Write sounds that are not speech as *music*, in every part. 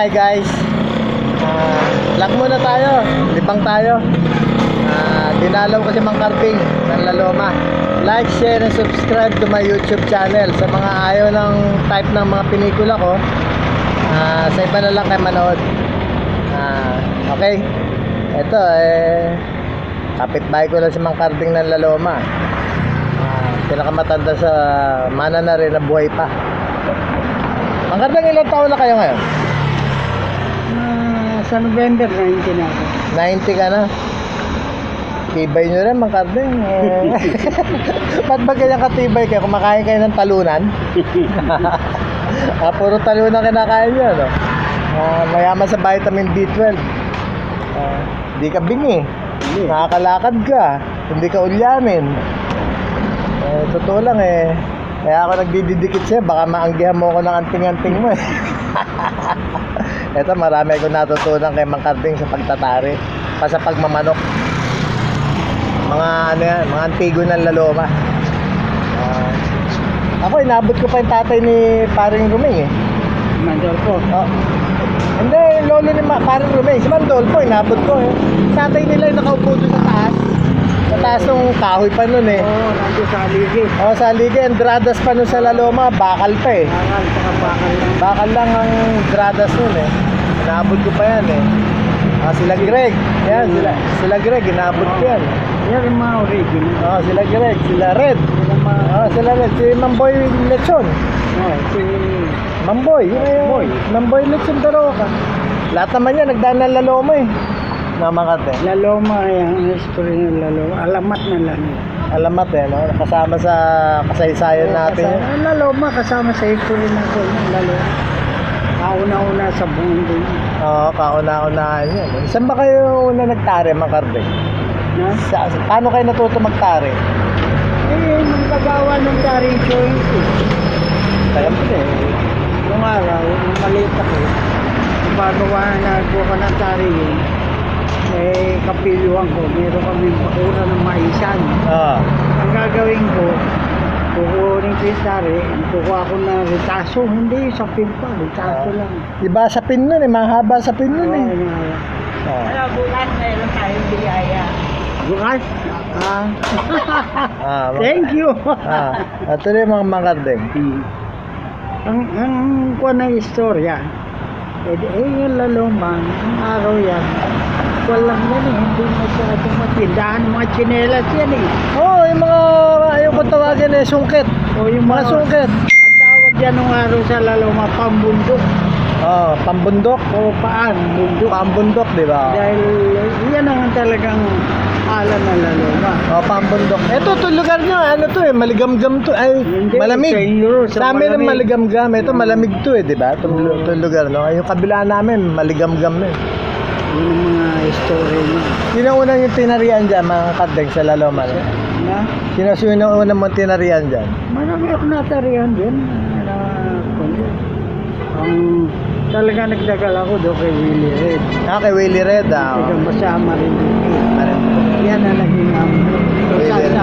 hi guys. Ah, vlog muna tayo. Libang tayo. Ah, dinalaw kasi Mang Carping ng Laloma. Like, share, and subscribe to my YouTube channel. Sa mga ayaw ng type ng mga pinikula ko, ah, sa iba na lang kayo manood. Ah, okay. Ito eh, kapitbahay ko lang si Mang Carping ng Laloma. Ah, pinakamatanda sa mana na rin na buhay pa. Mang Carping, ilang taon na kayo ngayon? Sa November 19 na ako. 90 ka na. Tibay nyo rin, mga karding. *laughs* Eh. Ba't ba ganyan katibay kayo? Kumakain kayo ng talunan? *laughs* ah, puro talunan kinakain nyo, no? Ah, mayaman sa vitamin B12. Ah, di ka bingi. Hindi. Nakakalakad ka. Hindi ka ulyanin. Eh, totoo lang eh. Kaya ako nagdididikit sa'yo. Baka maanggihan mo ako ng anting-anting mo eh. *laughs* Ito, marami akong natutunan kay Mang Carding sa pagtatari. Pa sa pagmamanok. Mga ano yan, mga antigo ng laloma. Ah, ako, inabot ko pa yung tatay ni paring Ruming eh. Mandolfo. Oh. Hindi, yung lolo ni Ma- paring Ruming. Si Mandolfo, inabot ko eh. Tatay nila yung nakaupo doon sa taas. Sa taas ng kahoy pa nun eh. Oo, oh, nandun sa Aligi. Oh, sa Liga, Andradas pa nun sa Laloma, bakal pa eh. Bakal, saka bakal lang. Bakal lang ang Andradas nun eh. Inabot ko pa yan eh. Ah, sila Greg. Yan, sila, sila Greg, inabot ko yan. Yan yung mga original. Oh, sila Greg, sila Red. Oh, sila Red. Si Mamboy Lechon. oh, si, Mamboy. Yun na Mamboy. yun. Mamboy Lechon Daroka. Lahat naman yan, nagdaan ng laloma eh. Namakate. Laloma, yung history ng Laloma. Alamat na lang. Alamat eh, no? Kasama sa kasaysayan natin yun. Kasama, Laloma, kasama sa history ng Laloma. Kauna-una sa buong din. Oo, kauna-unahan yan. Saan ba kayo una nagtari, Mang Carding? Na? Sa, paano kayo natuto magtari? Eh, nung kagawa ng Dari Joint eh. Eh. Nung araw, nung maliit ako, bago ka nagbuka ka ng Dari yun, eh, kapiluhan ko, meron kami bakura ng maisan. Oo. Ang gagawin ko, kukunin ko yung Dari, kukuha ko ng ritaso, hindi sa pin pa, ritaso Ah. lang. Iba sa pin nun eh, mahaba sa pin nun eh. Oo, nga. Oo. Kaya bukas, mayroon tayong biyaya. Bukas? Ah. *laughs* Ah, Thank you. Ah, ito na yung mga mangardeng. Hmm. Ang ang kuha ng istorya, eh, eh yung lalumang, ang araw yan, walang yan eh, hindi masyadong matindahan, mga tsinelas yan eh. Oo, oh, yung mga, eh, sungkit. O yung Mga sungkit. ang tawag yan ng araw sa laluma, pambundok. Oh, pambundok. O paan, bundok. Pambundok, di ba? Dahil eh, yan ang talagang ala ng laluma. Oh, pambundok. Ito, to lugar nyo, ano to eh, maligamgam to. Ay, Hindi, malamig. sa inyo, sa Sa amin ang malamig. maligamgam. Ito, malamig to eh, di ba? Itong, Oo. itong lugar, no? Yung kabila namin, maligamgam na eh. Yun ang mga istorya niya. Yun ang unang yung tinarian dyan, mga kardeng sa Laloma. No? Na, Sino sino ang unang mong tinarian dyan? Marami ako natarihan din. Na, kundi, ang talaga nagdagal ako doon kay Willie Red. Ah, kay Willie Red, ah. Ikaw masama rin dito. Ano? Yan ang naging. So, Willie Red.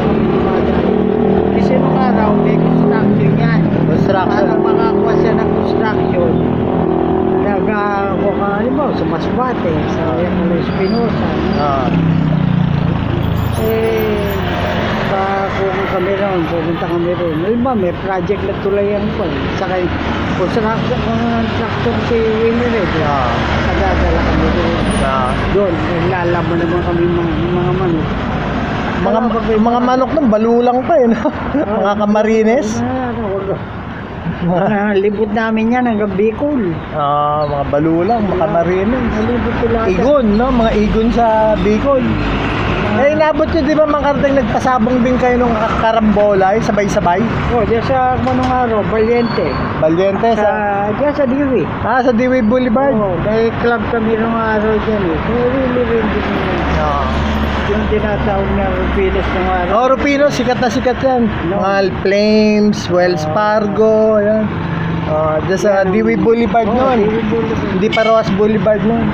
Kasi nung araw, may construction yan. Construction. Para makakuha siya ng construction, nagawa ka, halimbawa, sa Masbate, sa yan Espinosa. Ah. Eh, kami ron, pupunta kami ron. Halimbawa, may project na tulayan eh. Saka yung construction, construction si Winnie Red. Ah. Nadadala kami ron. Ah. Doon, naglalaman naman kami mga, mga manok. Mga, mga manok ng balulang pa eh, no? mga kamarines. Ano, Mga, Mga libot namin yan hanggang Bicol. ah, mga balulang, mga kamarines. Igon, no? Mga igon sa Bicol. Eh, inabot nyo, di ba, mga kardeng nagpasabong din kayo nung karambolay, sabay-sabay? Oh, diyan sa manong araw, Valiente. Valiente Sa, sa... diyan sa Dewey. Ah, sa Dewey Boulevard. Oo, dahil club kami nung araw dyan eh. Kaya really din yun. Ah. Yung tinatawag na Rupiles ng araw. Oh, Rufino, sikat na sikat yan. No. Mga Flames, Wells Fargo, yan. Ah, dyan sa Dewey Boulevard Oo, noon. Hindi pa Roas Boulevard noon.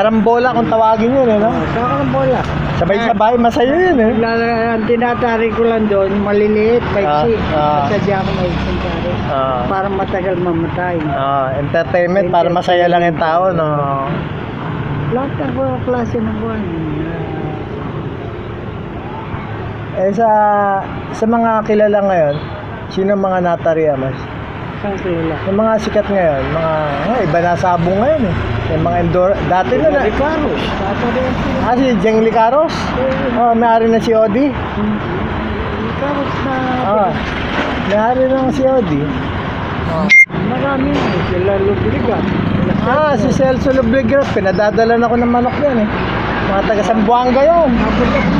Karambola kung tawagin yun, eh, no? Oh, sa karambola. Sabay-sabay, masaya yun, eh. Lala, ang tinatari ko lang doon, maliliit, maiksi. Ah, ah. Sadya ako maiksi tari. Ah. Para matagal mamatay. Ah, entertainment para masaya lang yung tao, no? Lahat ng mga klase ng buwan. Eh sa sa mga kilala ngayon, sino ang mga natarya mas? Saan? Yung mga sikat ngayon, mga oh, iba na sabong ngayon eh. Yung mga endor dati na na. Sila. Ah, si Jeng Licaros? Oh, may-ari na si Odi. Ricaros na... Ah, may-ari na si Odi. Oh. Marami na. Sila lubligat. Sila Ah, si. Celso Lubligras, pinadadala na ako ng manok yan eh. Mga taga Sambuanga yun.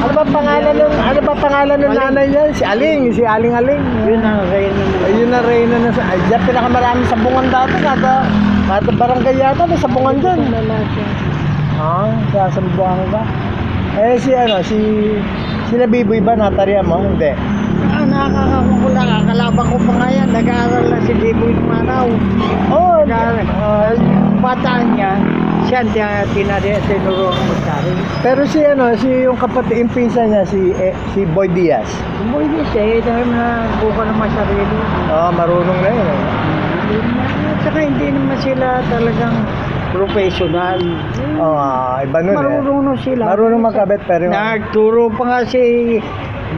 Ano ba pangalan ng ano ba pangalan ng nanay niya? Si Aling, si Aling Aling. Yun ang reyna na. Ayun na reyna na sa ay, diyan pinakamarami sabungan dati kada kada barangay yata may sabungan diyan. Ah, sa Sambuanga. Eh si ano, si sila Biboy ba natarya mo? Hindi. Ah, nakakakula. Kakalaban ko pa nga yan. Nag-aaral na si Biboy ng araw. Oh, Nag-aaral. ah, Bataan niya. Siya ang tinuro ng magtari. pero si ano, si yung kapatid yung pinsan niya si eh, si Boy Diaz. Umuwi din siya. Eh, dahil na buka naman sarili. Oh, marunong na yun. eh. At saka hindi naman sila talagang professional. Oh, ah, iba nun eh. Marunong sila. Marunong magkabit pero yung... Nagturo pa nga si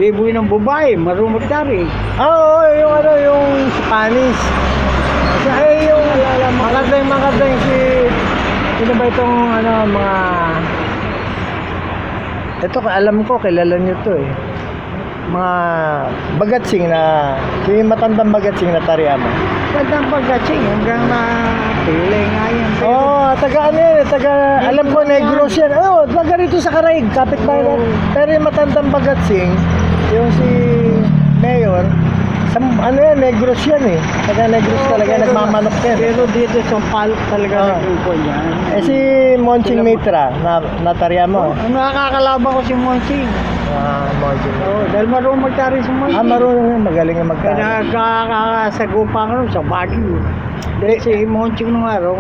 Biboy ng babae, marunong magtari. Ah, oo, yung ano, yung Spanish. Kasi ay yung magandang magandang si sino ba itong ano mga ito alam ko kilala niyo to eh. Mga bagatsing na si matandang bagatsing na tariama Gandang pagkatsing hanggang na pilay nga yan. Pero oh taga ano yan eh, taga alam ko negros yan oh taga rito sa Karaig kapitbahay lang Oo. pero yung matandang bagatsing yung si Mayor Sam, ano yan, negros yan eh. Taga negros Oo, talaga, pero- nagmamanok yan. Pero dito sa palok talaga Ah. naging ko yan. Eh si Monching Sila- Mitra, na, natarya mo. Ang nakakalaban ko si Monsing. Ah, Monching. Oo, dahil marunong magtari si Monsing. Ah, marunong yan, magaling yung Kaya magtari. nakakasagupa ko rin sa Baguio. Dahil si Monsing nung araw,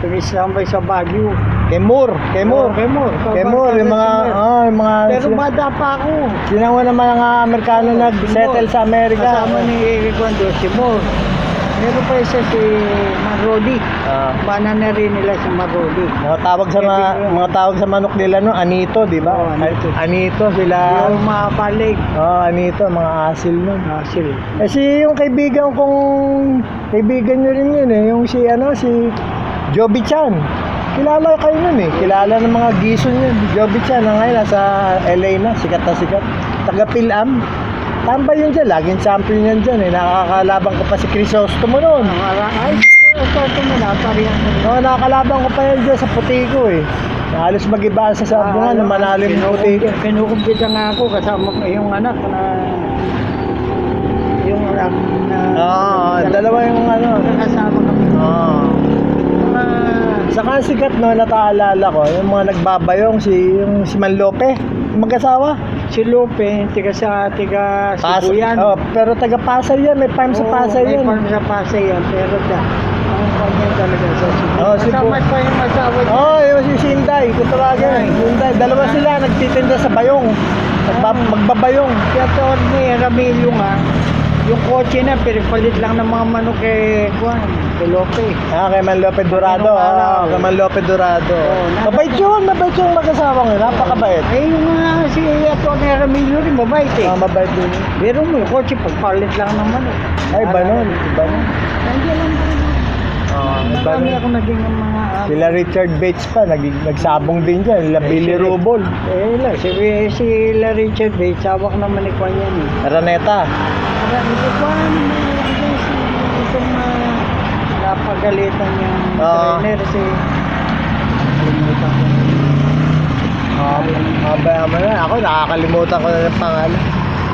tumisambay sa Baguio. Kemur, Kemur. Oo, Kemur. Kemur, yung mga, ah, yung mga, Pero bata pa ako. sila nga ng mga Amerikano nag-settle sa Amerika. Kasama ni Cuando si Moore. Meron pa isa si Marodi. Ah, Bana na rin nila si Marodi. mga tawag sa mga, mga tawag sa manok nila no, Anito, di ba? Oo, Anito. Anito sila. Yung mga palig. Oh, Anito, mga asil nun. Ah, sila. Eh si yung kaibigan kong kaibigan nyo rin yun eh, yung si ano si Joby Chan. Kilala kayo nun eh. Kilala ng mga gison yun. Joby Chan na ngayon nasa LA na, sikat na sikat. Taga Pilam. Tambay yun dyan, laging champion yan dyan eh. Nakakalaban ko pa si Crisostomo noon. Ay, ito ito mo na, parihan ko. No, nakakalaban ko pa yan dyan sa Putiko eh. Halos mag-iba sa sabungan na manalim ng Putiko. Kinukumpita nga ako kasama ko yung anak na yung anak na Oo, dalawa yung ano. kasama kami. Oo. Saka ang sikat no, nataalala ko, yung mga nagbabayong, si, yung si Manlope, mag-asawa. si Lupe, tiga sa tiga Sibuyan. Oh, pero taga Pasay yan, may farm sa Oo, Pasay may yan. farm sa Pasay yan, pero da, ang kanya talaga sa Cebu. Oo, Cebu. Kasama pa yung asawa niya. Oh, yung si Sinday, kung tawagin. Sinday, dalawa sila nagtitinda sa bayong. Magba, Ah. magbabayong. Kaya to ni Ramilio nga, yung kotse na, pinipalit lang ng mga manok kay Juan, kay Lope. Ah, kay Manlope Dorado. Anong araw? Ah, kay Manlope Dorado. Oo, nasa- mabait yun, mabait yung mag-asawa ngayon. Napakabait. Ay, yung nga si Ato ni Ramilio rin, mabait eh. Ah, mabait din. Pero mo, yung kotse, pagpalit lang ng manok. Ay. Iba nun. Nandiyan lang rin. Ah, Marami ako naging mga... ah, Sila Richard Bates pa, nag, nagsabong din dyan. Sila Eh, Billy si- Rubol. Eh, lang, si, si La Richard Bates, hawak naman ni Kwan yan eh. Araneta. Para hindi ko si itong uh, napagalitan niyang Oo. trainer si Kalimutan ko. Ah, mabaya mo na. Ako, nakakalimutan ko na ng pangalan.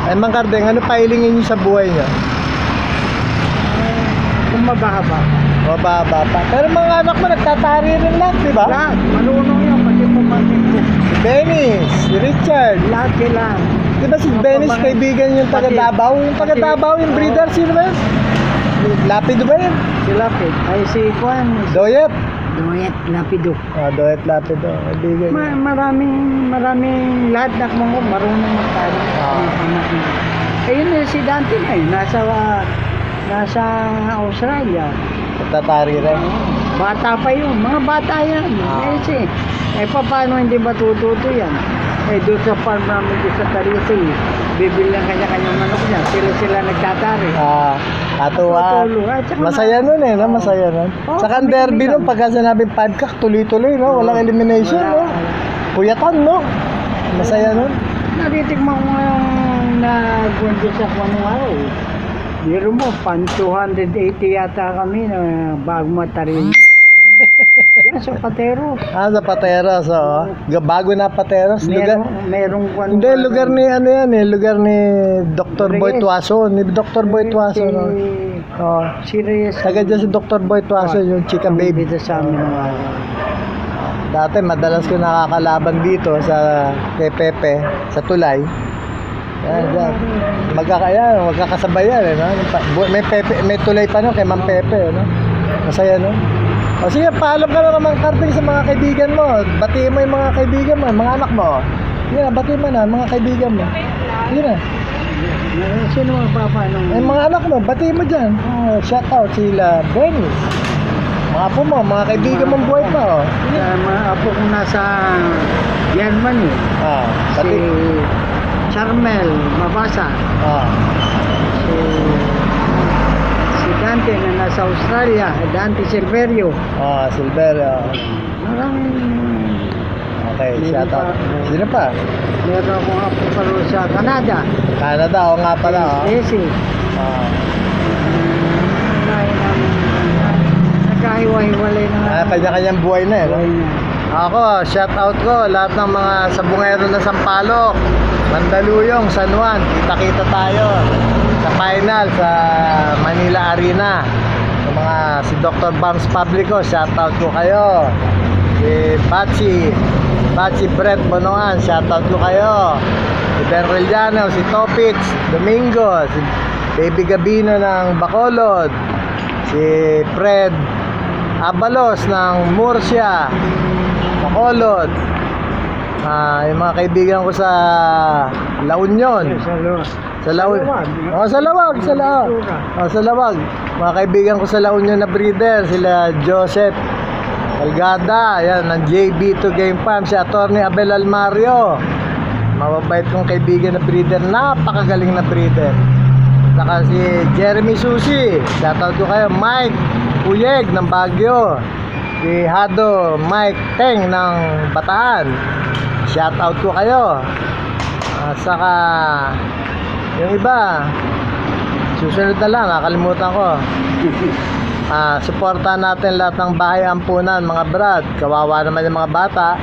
Ay, Mang Kardeng, ano pailingin niyo sa buhay niyo? Ah, Kung mababa. Mababa pa. Pero mga anak mo, nagtatari rin lang, di ba? Lahat, marunong yun, pati pumangkin ko. Si Dennis, si Richard. Lahat sila. Di ba si Mga Dennis, kaibigan yung taga Davao? Yung taga Davao, yung breeder, sino ba yun? Lapido ba yun? Sila, Pete. Ay, si Kwan. Si, Doyet. Duet, Lapido. Ah, Doet Lapid, oh. Kaibigan. Ma- maraming, maraming lahat na mga marunong magtalo. Ah. Ayun eh, si Dante na yun, nasa, ah, nasa Australia. Tatari rin. Bata pa yun, mga bata yan. Ah. Eh, si, eh pa, paano hindi matututo yan? Eh doon sa farm namin doon sa Tarisi, bibili ng kanya-kanyang manok niya. Sila-sila nagtatari. Ah, atuwa. Tutulong. At saka Masaya nun eh, no? Masaya nun. Oo, Sa kan kami derby nun, lang. pagka sinabing padkak, tuloy-tuloy, no? Walang elimination, Wala, no? wala. Puyatan, no? Masaya nun. Natitigman ko ngayon na gundo sa kwanong araw. Biro mo, pan 280 yata kami na bago matarin. *laughs* Yan sa Patero. Ah, sa Pateros. Ga- Bago na Pateros, lugar. Merong, kwan. Hindi, lugar ni, ano yan eh, lugar ni Dr. Boy. Tuaso, ni Dr. Boy Tuaso, no? Oh. Si Reyes. Taga dyan si Dr. Boy Tuaso, yung chika baby. Dito sa amin. Dati madalas ko nakakalaban dito sa kay Pepe, sa Tulay. Yan, yan. Magkakaya, magkakasabay yan, eh, no? May Pepe, may Tulay pa no kay Ma'am Pepe, no? Masaya no. O sige, paalam ka na naman karting sa mga kaibigan mo. Batiin mo yung mga kaibigan mo, mga anak mo. Sige na, batiin mo na, mga kaibigan mo. Sige na. Eh, Sino ang papaano? Yung mga anak mo, batiin mo dyan. Oh, shout out sila Bernice. Mga apo mo, mga kaibigan mong buhay pa, oh. Uh, mga apo ko nasa Germany. Ah, Si bati. Charmel Mabasa. Ah. Si, si Dante na nasa Australia. Dante Silverio. Ah, Silver. ah. Maraming Okay, Meron shout out. pa. Sino pa? meron akong apo pa rin sa Canada. Canada, o nga pala, oh. Ah. Lain namin. Nagkahiwa-hiwalay na. Ah, kanya-kanyang buhay na, eh. no? Buhay na. Ako, shout out ko lahat ng mga sabungero na Sampaloc, Mandaluyong, San Juan, kita-kita tayo sa final sa Manila Arena. Yung mga si Dr. Bams Publico, shout out ko kayo. Si Bachi, Bachi Brett Bonoan, shout out ko kayo. Si Ben Reliano, si Topits, Domingo, si Baby Gabino ng Bacolod, si Fred Abalos ng Murcia, Bacolod. Ah, yung mga kaibigan ko sa La Union. Sa lo- Sa La Union. Lawag. Oh, sa Lawag, sa Lawag. Oh, sa Lawag. Mga kaibigan ko sa La Union na breeder, sila Joseph Algada, yan, ng JB2 Game Farm, si Attorney Abel Almario. Mababait kong kaibigan na breeder, napakagaling na breeder. Saka si Jeremy Susi, shoutout ko kayo, Mike Uyeg ng Baguio. Si Hado Mike Teng ng Bataan. Shoutout ko kayo. At saka yung iba, susunod na lang, nakalimutan ko. *laughs* Ah, suportahan natin lahat ng bahay ampunan, mga brad. Kawawa naman yung mga bata.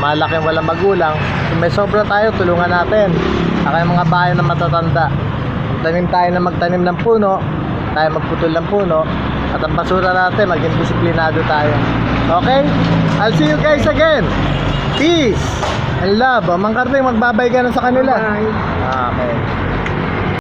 Malaking walang magulang. Kung may sobra tayo, tulungan natin. Saka yung mga bahay na matatanda. Tanim tayo na magtanim ng puno, tayo magputol ng puno, at ang basura natin, maging disiplinado tayo. Okay? I'll see you guys again. Peace and love. O, Mang Karting, magbabay ka na sa kanila. Bye. Okay.